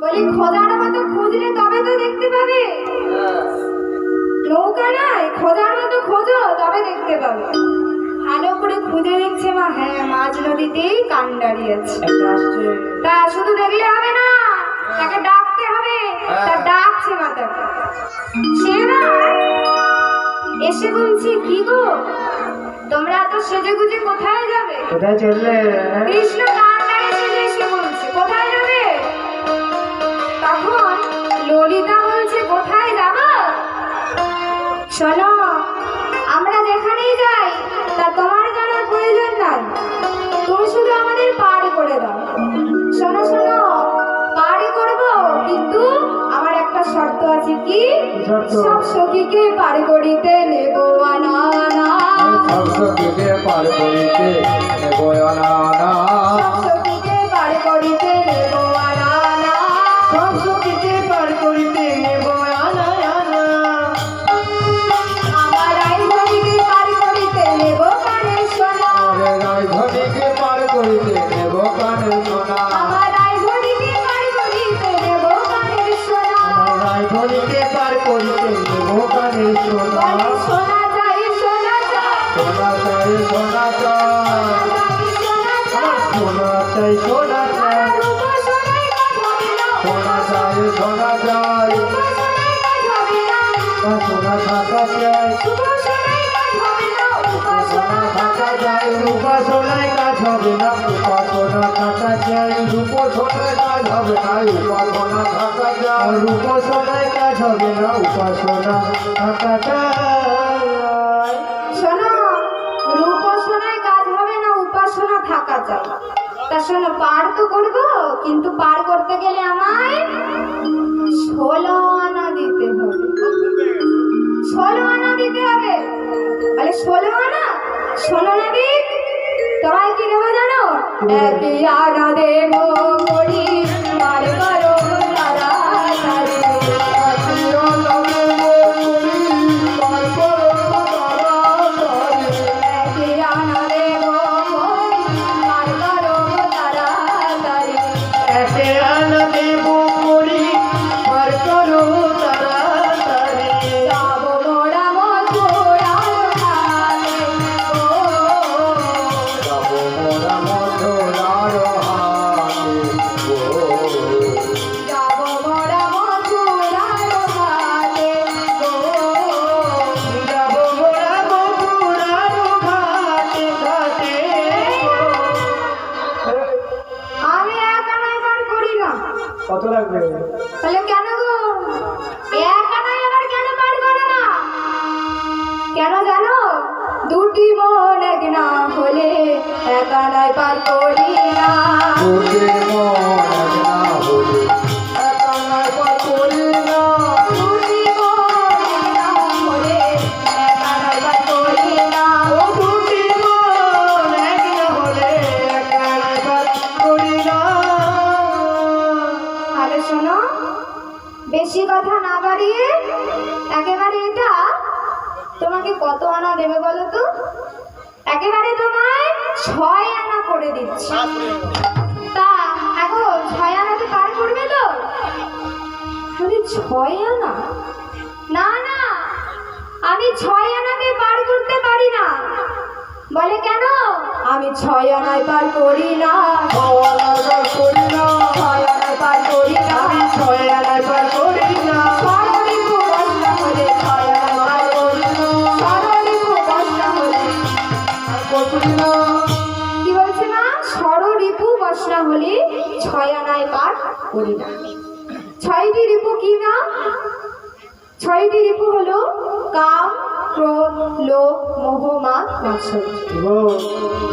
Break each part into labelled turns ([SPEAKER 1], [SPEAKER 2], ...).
[SPEAKER 1] বলি খোদার মতো খুঁজলে তবে তো দেখতে পাবে। নৌকা নাই খোদার মতো খোঁজো তবে দেখতে পাবে। ভালো করে খুঁজে দেখছে মা। হ্যাঁ মাঝ নদীতেই কান দাঁড়িয়েছে। তা শুধু দেখলে হবে না তাকে ডাকতে হবে। তা ডাকছে মাতাকে সে না এসে বলছি কি গো? তোমরা তো সেজে গুজে কোথায় যাবে?
[SPEAKER 2] কোথায় চললে? হ্যাঁ?
[SPEAKER 1] কৃষ্ণ শোনো আমরা যেখানেই যাই তা তোমার জানার প্রয়োজন নাই। তুমি শুধু আমাদের পার করে দাও। শোনো শোনো পারি করব কিন্তু আমার একটা শর্ত আছে কি? সব সখীকে পার করিতে নেব আনা আনা।
[SPEAKER 3] সবসকে পার করিতে নেব অনানা
[SPEAKER 1] সখীকে
[SPEAKER 3] রাজধানীকে পার করিতে নেব কানে সোনা।
[SPEAKER 1] আমার আইনজীবীকে পার করিতে নেব কানে শোনা
[SPEAKER 2] আমার রায়ধনীকে পার করিতে নেব কানে সোনা।
[SPEAKER 1] শোনা চাই শোনা চাই।
[SPEAKER 3] সোনা চাই সোনা চাই।
[SPEAKER 2] সোনা চাই সোনা চাই।
[SPEAKER 3] সোনা চাই সোনা চাই।
[SPEAKER 2] সোনা থাকা চাই।
[SPEAKER 3] থাকা চাই
[SPEAKER 2] উপাসনায় কাজ হবে না। উপাসনা থাকা চাই
[SPEAKER 3] রূপ সোনায় কাজ হবে না। উপাসনা
[SPEAKER 2] আর উপাসনায় না। উপাসনা
[SPEAKER 1] কাজ হবে না উপাসনা থাকা চাই। তা শোনো, পার তো করব, কিন্তু পার করতে গেলে আমায় ষোলো আনা দিতে হবে। ষোলো আনা দিতে হবে? বলে ষোলো আনা ষোলো নাবি তোমায় কি দেবো জানো একই আনা দেব তাহলে কেন গো? এক কেন জানো? দুটি মন এক না হলে একা আনায় পার করি না। বেশি কথা না বাড়িয়ে একেবারে এটা তোমাকে কত আনা দেবে বলো তো? একেবারে তোমায় ছয় আনা করে দিচ্ছি। তা এখন ছয় আনাতে পার করবে তো? বলি ছয় আনা? না না আমি ছয় আনাতে পার করতে পারি না। বলে কেন? আমি ছয় আনায় পার করি না।
[SPEAKER 3] খাওয়ানায় পার করি না।
[SPEAKER 1] ছয় আনায় পার করি না।
[SPEAKER 2] ছয় আনায় পার করি
[SPEAKER 1] করি না ছয়টি রিপু কি না? ছয়টি রিপু হলো কাম, ক্রোধ, লোভ, মোহ
[SPEAKER 2] গো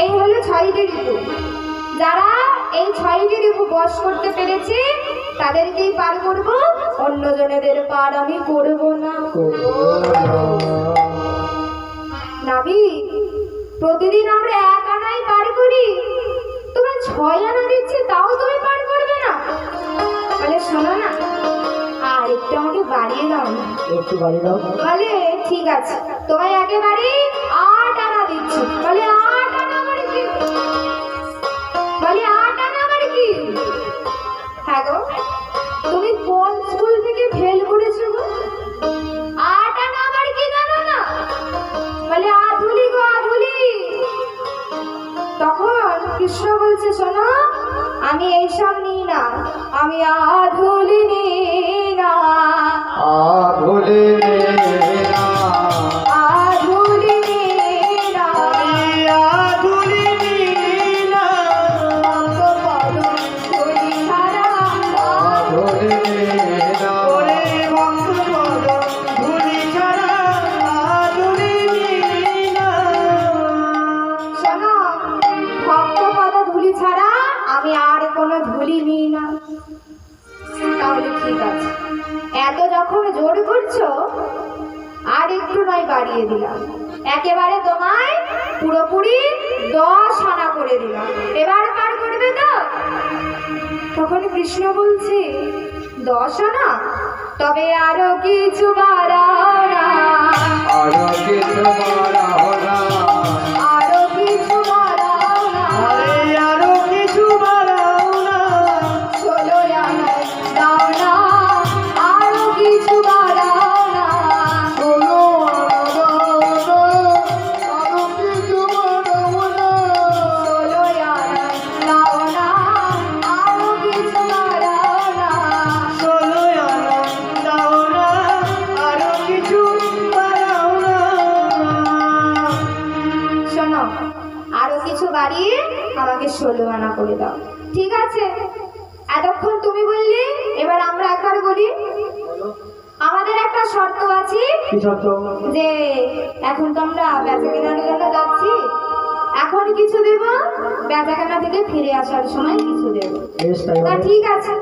[SPEAKER 1] এই হলো ছয়টি রিপু। যারা এই ছয়টি রিপু বশ করতে পেরেছে, তাদেরকেই পার করব অন্য জনেদের পার আমি করব না। নাবি প্রতিদিন আমরা এক আনাই পার করি? তোমার ছয় আনা দিচ্ছে, তাও তুমি পার করবে না বলে শোনো না আর একটু আমাকে বাড়িয়ে দাও না।
[SPEAKER 2] একটু বাড়িয়ে দাও।
[SPEAKER 1] বলে ঠিক আছে তোমায় একেবারে আট আনা দিচ্ছি। বলে আমি এইসব নি
[SPEAKER 3] না
[SPEAKER 1] আমি
[SPEAKER 2] আধুলি
[SPEAKER 3] নি
[SPEAKER 1] না। আধুলি এত যখন জোর করছ, আর একটু নয় বাড়িয়ে দিলাম। একেবারে তোমায় পুরোপুরি দশ আনা করে দিলাম। এবার পার করবে তো? তখন কৃষ্ণ বলছে, দশ আনা? তবে আরও কিছু বাড়া
[SPEAKER 3] আর কিছু বাড়াও
[SPEAKER 1] করে দাও। ঠিক আছে? এতক্ষণ তুমি বললি এবার আমরা একবার বলি আমাদের একটা শর্ত আছে যে এখন তো আমরা বেচা কেনার জন্য যাচ্ছি। এখন কিছু দেব বেচা কেনা থেকে ফিরে আসার সময় কিছু দেব। তা ঠিক আছে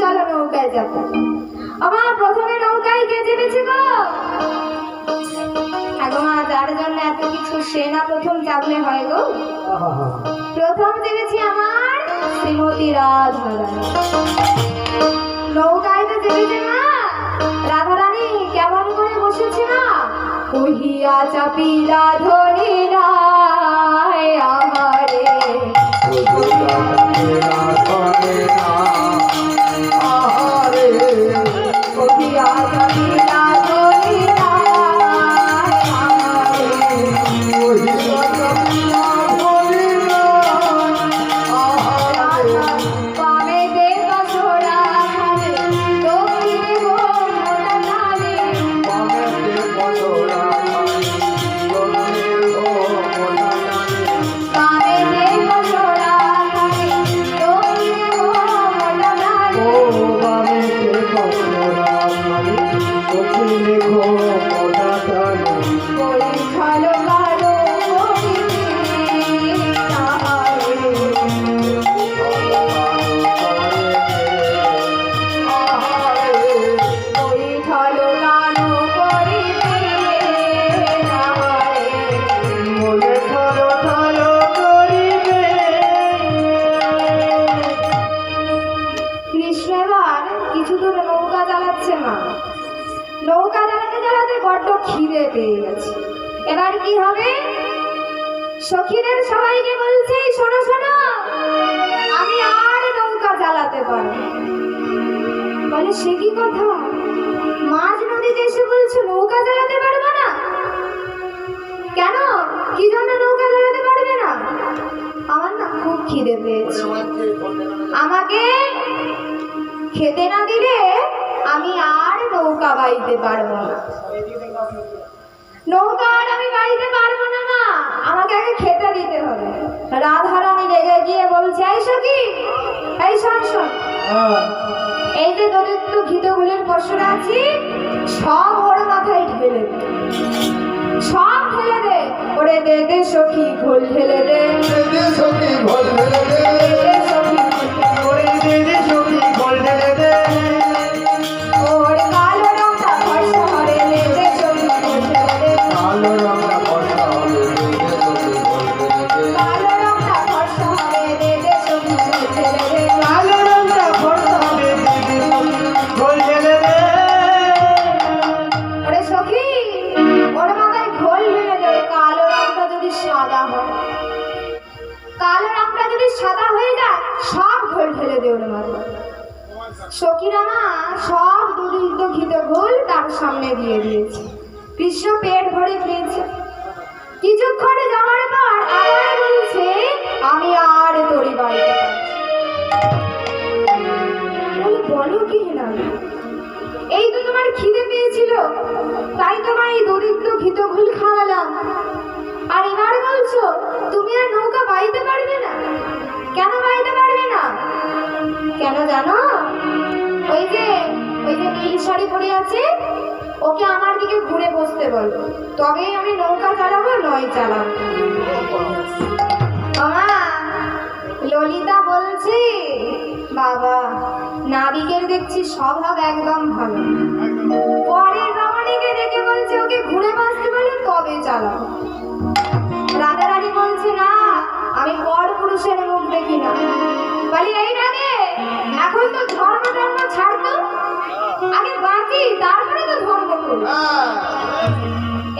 [SPEAKER 1] চলো নৌকায় যাব আমার প্রথমে নৌকায় কে চেপেছে গো? মা যার জন্য এত কিছু সে না প্রথম চাপলে হয় গো? প্রথম দেখেছি আমার শ্রীমতী রাধারানী। নৌকায় জেগেছে না। রাধারানী, কেমন করে বসেছে না? কহিয়া চাপিলা ধনি রায়, আমারে সখীদের সবাইকে বলছে "এই শোনো শোনো, আমি আর নৌকা চালাতে পারব বলে, সে কি কথা? মাঝ নদীতে এসে বলছো, নৌকা চালাতে পারব না? কেন? কি জন্য নৌকা চালাতে পারবে না? আমার না খুব খিদে পেয়েছে। আমাকে খেতে না দিলে আমি আর নৌকা বাইতে পারব না। নৌকা আর আমি বাইতে পারব না। আমাকে আগে খেতে দিতে হবে। রাধারানী রেগে গিয়ে বলছে এই সখি এই শোন শোন। এই যে দরিদ্র ঘিতগুলির পশুরা আছি সব ওর মাথায় ঢেলে দে। সব ঢেলে দে। ওরে দে দে সখি ঘোল ঢেলে দে। সখি ঘোল ঢেলে দে। সাদা হয়। কালো রংটা যদি সাদা হয়ে যায় সব ঘোল ঢেলে দে ওর মাথায় সখীরা মা সব দুধ ঘিত ঘোল তার সামনে দিয়ে দিয়েছে। কৃষ্ণ পেট ভরে খেয়েছে। কিছুক্ষণে যাওয়ার পর আবার বলছে আমি আর তোরই বাড়িতে পারছি না।" বলে, বলো কি না এই তো তোমার খিদে পেয়েছিল তাই তোমার এই দরিদ্র ঘিত ঘুল খাওয়ালাম। আর এবার বলছো, তুমি আর নৌকা বাইতে পারবে না। কেন বাইতে পারবে না? কেন জানো? ওই যে ওই যে নীল শাড়ি পরে আছে, ওকে আমার দিকে ঘুরে বসতে বলো। তবেই আমি নৌকা চালাবো, নয় চালাবো। মামা ললিতা বলছি, বাবা, নাবিকের দেখছি স্বভাব একদম ভালো। পরের রমণীকে দেখে বলছে, ওকে ঘুরে বসতে বলে, তবে চালাও আমি পর পুরুষের মুখ দেখি না। বলি এই রাগে এখন তো ধর্ম ধর্ম ছাড়তো আগে বাঁচি তারপরে তো ধর্ম করি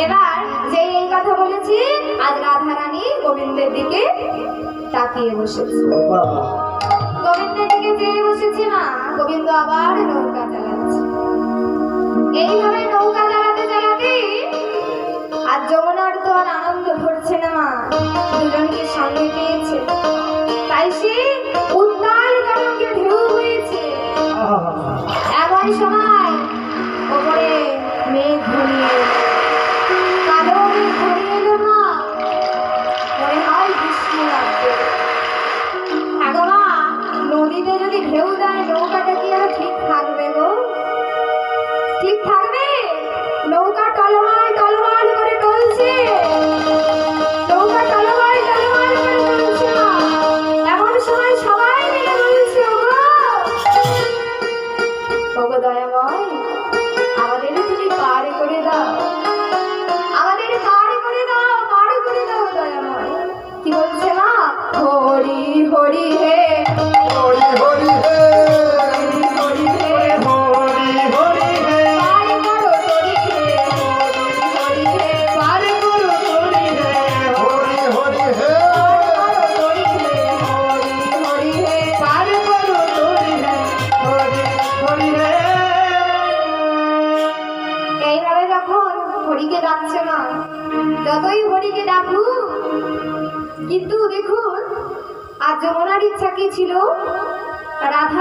[SPEAKER 1] এবার যে এই কথা বলেছি আজ রাধা রানী গোবিন্দের দিকে তাকিয়ে বসেছে। গোবিন্দের দিকে চেয়ে বসেছে না গোবিন্দ আবার নৌকা চালাচ্ছে। এইভাবে নৌকা চালাতে চালাতে আর যমুনার তো আর মা দুজনকে সামনে পেয়েছে। তাই সে উত্তাল তরঙ্গে ঢেউ হয়েছে এমন সময় ওপরে মেঘ ঘনিয়ে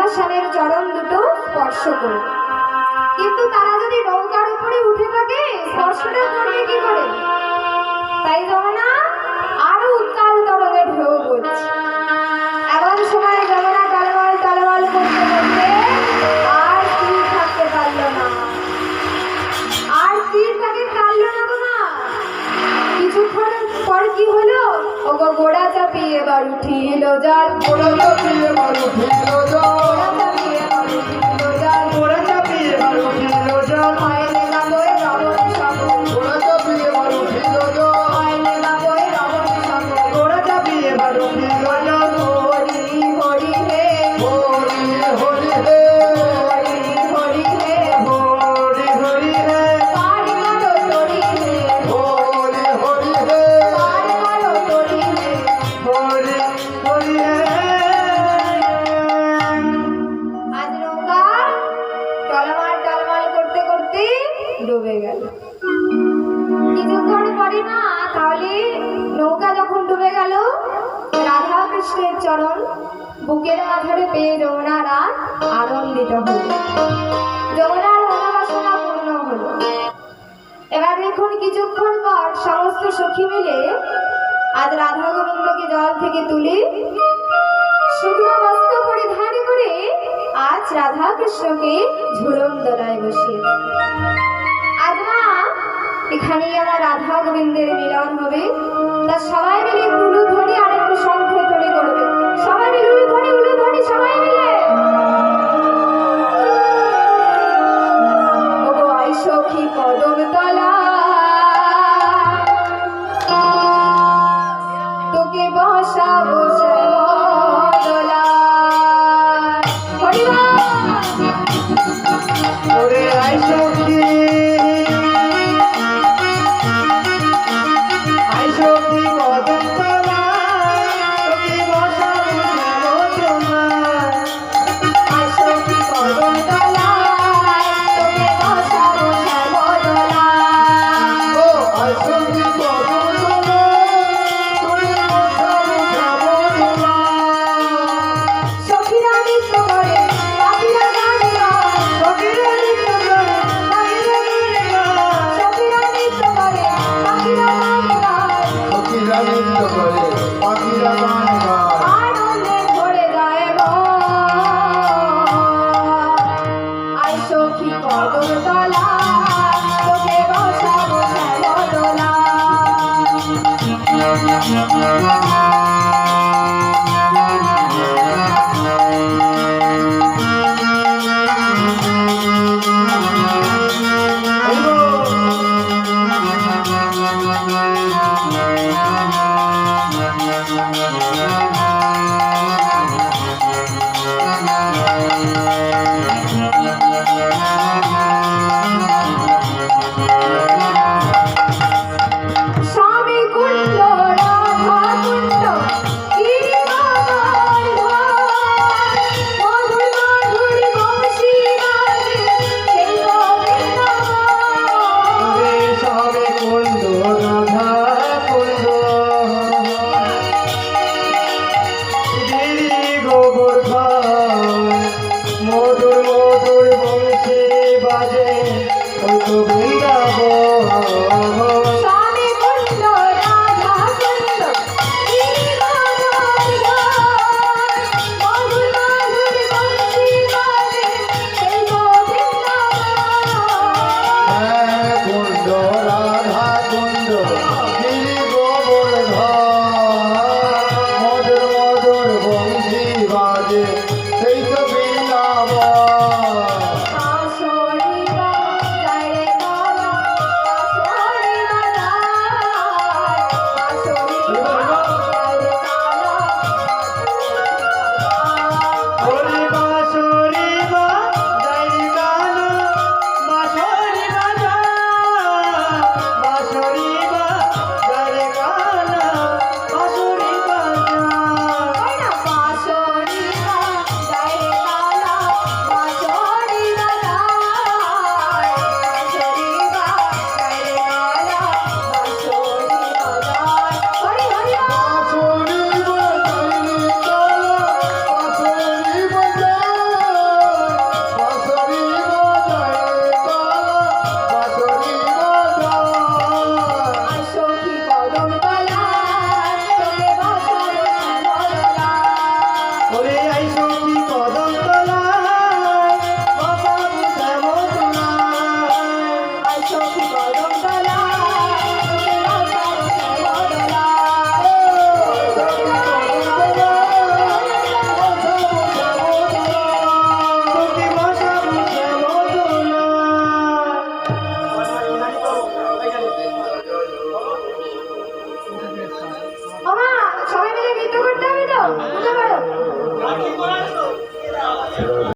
[SPEAKER 1] রাধা চরণ দুটো স্পর্শ করবে কিন্তু তারা যদি নৌকার উপরে উঠে থাকে, স্পর্শটা করবে কি করে? তাই যমুনা আরও উত্তাল তরঙ্গে ঢেউ বলছে এমন সময় যমুনা করতে করতে আর স্থির থাকতে পারল না। আর তাকে কাটলো না কিছুক্ষণ পর কি হলো? ওগো গোড়া চাপিয়ে এবার উঠিল জল।
[SPEAKER 3] ওরা চাপিয়ে মারু ফিরল
[SPEAKER 1] কৃষ্ণের চরণ, বুকের মাথারে পেয়ে যমুনারা আনন্দিত হল। যমুনার মনোবাসনা পূর্ণ হলো। এবার দেখুন কিছুক্ষণ পর সমস্ত সখী মিলে আজ রাধা গোবিন্দকে জল থেকে তুলে শুকনো বস্ত্র পরিধান করে আজ রাধা কৃষ্ণকে ঝুলন দোলায় বসিয়েছে আজ মা, এখানেই আমার রাধা গোবিন্দের মিলন হবে। তা সবাই মিলে একটু ধরে আর ধ্বনি করবে। সবাই মিলে উলুধ্বনি